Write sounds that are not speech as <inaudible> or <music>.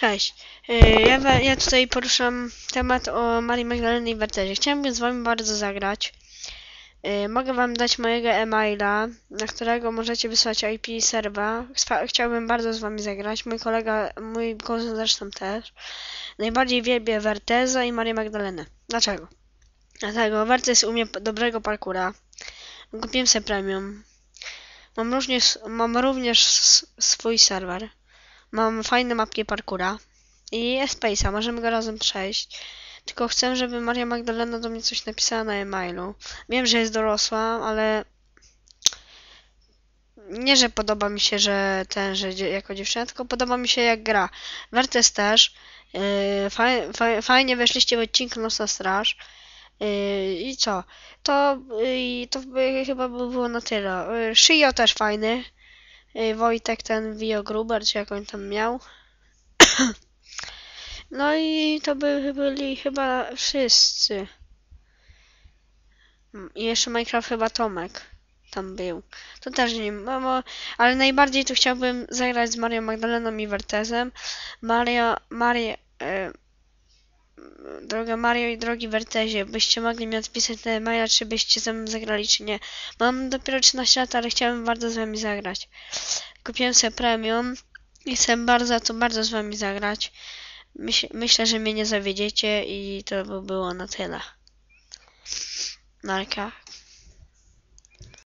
Cześć. Yy, Ja, ja tutaj poruszam temat o Marii Magdalenie i Werterze. Chciałbym z wami bardzo zagrać. Yy, Mogę wam dać mojego e-maila, na którego możecie wysłać IP serwa. Chciałbym bardzo z wami zagrać. Mój kolega, mój kuzyn zresztą też. Najbardziej wielbię Werteza i Marię Magdalenę. Dlaczego? Dlatego Wertez umie dobrego parkura. Kupiłem sobie premium. Mam również, mam również swój serwer. Mam fajne mapki parkura i Space'a, możemy go razem przejść. Tylko chcę, żeby Maria Magdalena do mnie coś napisała na e-mailu. Wiem, że jest dorosła, ale nie, że podoba mi się, że ten, że jako dziewczyna, tylko podoba mi się jak gra. Wertes też. Yy, faj, faj, fajnie weszliście w odcinek Nocna Straż. Yy, I co? To, yy, to by, chyba by było na tyle. Yy, Shio też fajny. Yy, Wojtek ten Wio Gruber, czy jak on tam miał. <coughs> No i to by byli chyba wszyscy. Mm, I jeszcze Minecraft chyba Tomek tam był. To też nie bo- ale najbardziej tu chciałbym zagrać z Marią Magdaleną i Wertezem. Maria, Maria, e, droga Mario i drogi Wertezie, byście mogli mi odpisać na maila, czy byście ze mną zagrali, czy nie. Mam dopiero 13 lat, ale chciałbym bardzo z wami zagrać. Kupiłem sobie premium i chcę bardzo, to bardzo z wami zagrać. Myśl, myślę, że mnie nie zawiedziecie i to by było na tyle. Narka.